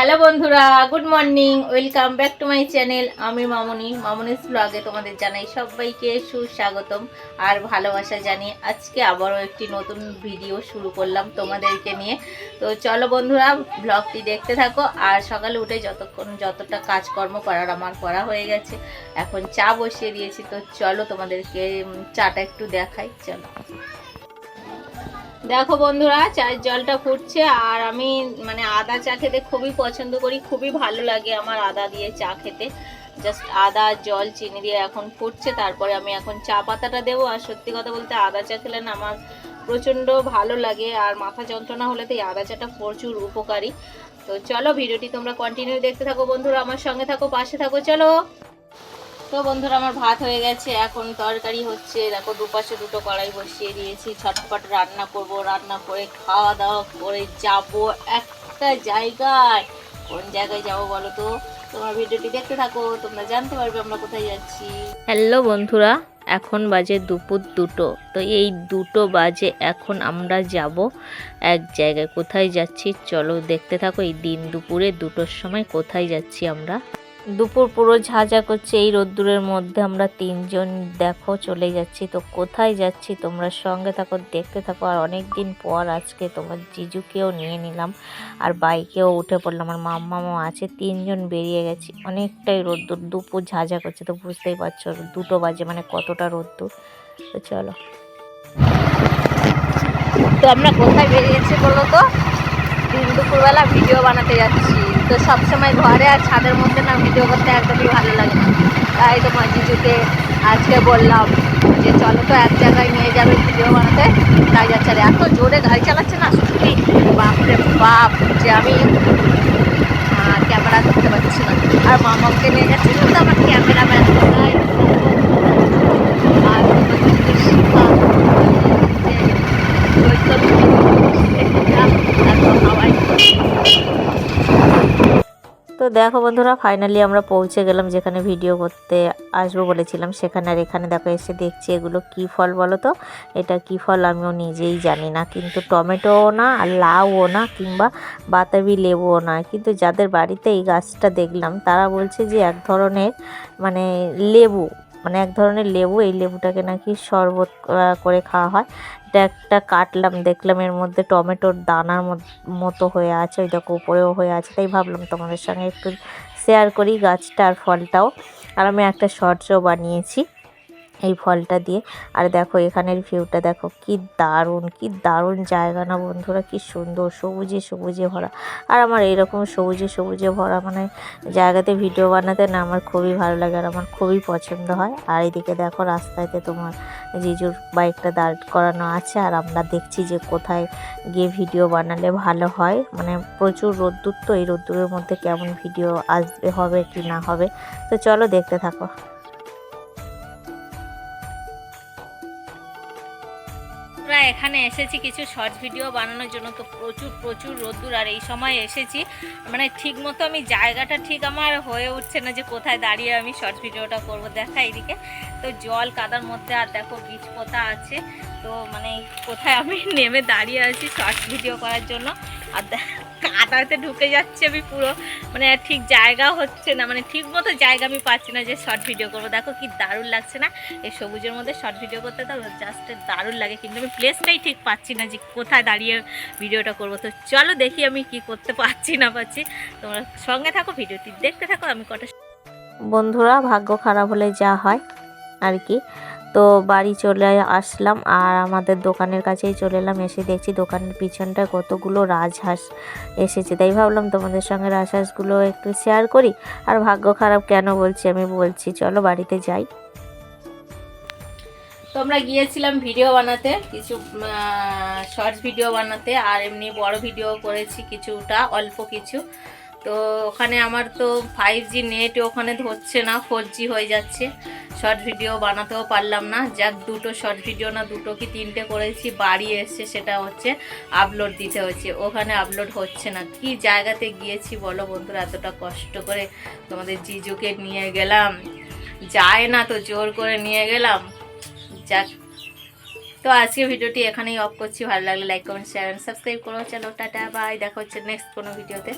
Hello বন্ধুরা, good morning, welcome back to my channel. আমি মামনি, মামনিস ব্লগে তোমাদের জানাই সবাইকে সুস্বাগতম আর ভালোবাসা জানিয়ে আজকে আবারও একটি নতুন ভিডিও শুরু করলাম তোমাদেরকে নিয়ে। তো চলো বন্ধুরা, ব্লগটি দেখতে থাকো আর সকালে উঠে যতক্ষণ যতটা কাজকর্ম করার আমার করা হয়ে গেছে, এখন চা বসিয়ে দিয়েছি। তো চলো তোমাদেরকে চাটা একটু দেখাই, চলো। দেখো বন্ধুরা, চায়ের জলটা ফুটছে আর আমি মানে আদা চা খেতে খুবই পছন্দ করি, খুবই ভালো লাগে আমার আদা দিয়ে চা খেতে। জাস্ট আদা, জল, চিনি দিয়ে এখন ফুটছে, তারপরে আমি এখন চা পাতাটা দেবো। আর সত্যি কথা বলতে আদা চা খেলে না আমার প্রচণ্ড ভালো লাগে আর মাথা যন্ত্রণা হলে তো এই আদা চাটা প্রচুর উপকারী। তো চলো ভিডিওটি তোমরা কন্টিনিউ দেখতে থাকো বন্ধুরা, আমার সঙ্গে থাকো, পাশে থাকো, চলো। তো বন্ধুরা, আমার ভাত হয়ে গেছে। এখন তরকারি হচ্ছে। দেখো, দুপাশে দুটো কড়াই বসিয়ে দিয়েছি। ছটপট রান্না করব। রান্না করে খাওয়া দাওয়া করে যাব একটা জায়গায়। কোন জায়গায় যাব বলো তো? তোমার ভিডিওটি দেখতে থাকো। তোমরা জানতে পারবে আমরা কোথায় যাচ্ছি। হ্যালো বন্ধুরা, এখন বাজে দুপুর দুটো। তো এই দুটো বাজে, এখন আমরা যাব এক জায়গায়। কোথায় যাচ্ছি? চলো দেখতে থাকো। এই দিন দুপুরে দুটোর সময় কোথায় যাচ্ছি আমরা? দুপুর পুরো ঝাঁঝা করছে, এই রোদ্দুরের মধ্যে আমরা তিনজন দেখো চলে যাচ্ছি। তো কোথায় যাচ্ছি? তোমরা সঙ্গে থাকো, দেখতে থাকো। আর অনেক দিন পর আজকে তোমার জিজুকেও নিয়ে নিলাম। আর বাইকেও উঠে পড়লাম। আমার মাম্মামও আছে, তিনজন বেরিয়ে গেছি। অনেকটাই রোদ্দুর, দুপুর ঝাঁঝা করছে, তো বুঝতেই পারছ দুটো বাজে মানে কতটা রোদ্দুর। তো চলো। তো আমরা কোথায় বেরিয়েছি বলো তো? দিন দুপুরবেলা ভিডিও বানাতে যাচ্ছি। তো সবসময় ঘরে আর ছাদের মধ্যে না ভিডিও করতে একদমই ভালো লাগে না। তাই তোমার জিজুকে আজকে বললাম যে চলো তো এক জায়গায় নিয়ে যাবে ভিডিও বানাতে। তাই যাচ্ছে আর এত জোরে গাড়ি চালাচ্ছে না সত্যি। বাপরে বাপ, যে আমি ক্যামেরা ধরতে পারছি না। আর মামাকে নিয়ে যাচ্ছি, কিন্তু আমার ক্যামেরাম্যান কোথায় আর তোমার জিজুকে শিখা তো দেখো বন্ধুরা ফাইনালি আমরা পৌঁছে গেলাম যেখানে ভিডিও করতে আসব বলেছিলাম। সেখানে আর এখানে দেখো, এসে দেখছি এগুলো কি ফল বলো তো? এটা কি ফল আমিও নিজেই জানি না। কিন্তু টমেটোও না, আর লাউও না, কিংবা বাতাবি লেবুও না। কিন্তু যাদের বাড়িতে এই গাছটা দেখলাম, তারা বলছে যে এক ধরনের মানে লেবু মানে এক ধরনের লেবু, এই লেবুটাকে নাকি শরবত করে খাওয়া হয়। এটা একটা কাটলাম, দেখলাম এর মধ্যে টমেটোর দানার মতো হয়ে আছে, ওই দেখো উপরেও হয়ে আছে, তাই ভাবলাম তোমাদের সঙ্গে একটু শেয়ার করি গাছটা আর ফলটাও। আর আমি একটা শর্টসও বানিয়েছি। এই ফলটা দিয়ে। আর দেখো, এখানের ভিউটা দেখো, কি দারুণ কি দারুণ জায়গা না বন্ধুরা, কি সুন্দর, সবুজে সবুজে ভরা। আর আমার এইরকম সবুজে সবুজে ভরা মানে জায়গাতে ভিডিও বানাতে না আমার খুবই ভালো লাগে আর আমার খুবই পছন্দ হয়। আর এদিকে দেখো, রাস্তাতে তোমার জিজুর বাইকটা দাঁড় করানো আছে আর আমরা দেখছি যে কোথায় গিয়ে ভিডিও বানালে ভালো হয়। মানে প্রচুর রোদ্দুর তো, এই রোদ্দুরের মধ্যে কেমন ভিডিও আসবে, হবে কি না হবে। তো চলো দেখতে থাকো। এখানে এসেছি কিছু শর্ট ভিডিও বানানোর জন্য। তো প্রচুর প্রচুর রোদ্দুর আর এই সময় এসেছি। মানে ঠিক মতো আমি জায়গাটা ঠিক আমার হয়ে উঠছে না যে কোথায় দাঁড়িয়ে আমি শর্ট ভিডিওটা করব। দেখা এইদিকে তো জল কাদার মধ্যে আর দেখো বীজ পোতা আছে। তো মানে কোথায় আমি নেমে দাঁড়িয়ে আছি শর্ট ভিডিও করার জন্য। আর কাদাতে ঢুকে যাচ্ছে আমি পুরো। মানে ঠিক জায়গা হচ্ছে না। মানে ঠিক মতো জায়গা আমি পাচ্ছি না যে শর্ট ভিডিও করব। দেখো কি দারুণ লাগছে না? এই সবুজের মধ্যে শর্ট ভিডিও করতে তো জাস্ট দারুণ লাগে। কিন্তু আমি প্লেসটাই ঠিক পাচ্ছি না যে কোথায় দাঁড়িয়ে ভিডিওটা করব। তো চলো দেখি আমি কি করতে পারছি না পাচ্ছি তোমরা সঙ্গে থাকো, ভিডিওটি দেখতে থাকো, আমি কটা বন্ধুরা, ভাগ্য খারাপ হলে যা হয় আর কি। তো বাড়ি চলে আসলাম আর আমাদের দোকানের কাছেই চলে এলাম, এসে দেখছি দোকানের পিছনটায় কতগুলো রাজহাঁস এসেছে। তাই ভাবলাম তোমাদের সঙ্গে রাজহাঁসগুলো একটু শেয়ার করি। আর ভাগ্য খারাপ কেন বলছি আমি বলছি, চলো বাড়িতে যাই। আমরা গিয়েছিলাম ভিডিও বানাতে, কিছু শর্টস ভিডিও বানাতে, আর এমনি বড় ভিডিও করেছি কিছুটা, অল্প কিছু। তো ওখানে আমার তো ফাইভ জি নেট ওখানে ধরছে না ফোর জি হয়ে যাচ্ছে। শর্ট ভিডিও বানাতেও পারলাম না। যাক, দুটো শর্ট ভিডিও না, দুটো কি তিনটে করেছি, বাড়ি এসে সেটা হচ্ছে আপলোড দিতে হচ্ছে। ওখানে আপলোড হচ্ছে না। কি জায়গাতে গিয়েছি বলো বন্ধুরা, এতটা কষ্ট করে তোমাদের জিজুকে নিয়ে গেলাম। যায় না তো জোর করে নিয়ে গেলাম। যাক তো আজকে ভিডিওটি এখানেই অফ করছি। ভালো লাগলে লাইক কমেন্ট শেয়ার সাবস্ক্রাইব করো। চলো, টাটা বাই দেখা হচ্ছে নেক্সট কোনো ভিডিওতে।